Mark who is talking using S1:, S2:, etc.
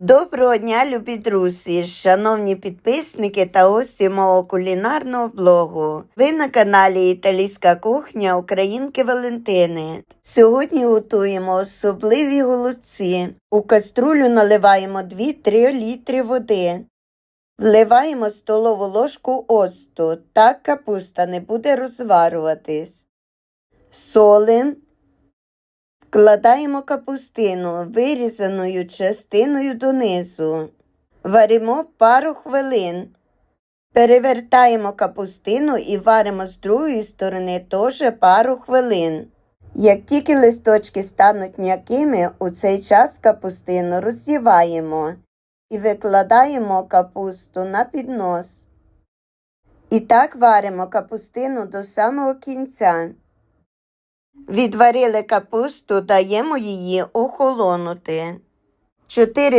S1: Доброго дня, любі друзі, шановні підписники та гості мого кулінарного блогу. Ви на каналі Італійська кухня Українки Валентини. Сьогодні готуємо особливі голубці. У каструлю наливаємо 2-3 літри води. Вливаємо столову ложку осту, так капуста не буде розварюватись. Солим. Вкладаємо капустину вирізаною частиною донизу. Варимо пару хвилин. Перевертаємо капустину і варимо з другої сторони теж пару хвилин. Як тільки листочки стануть м'якими, у цей час капустину роздіваємо і викладаємо капусту на піднос. І так варимо капустину до самого кінця. Відварили капусту, даємо її охолонути. 4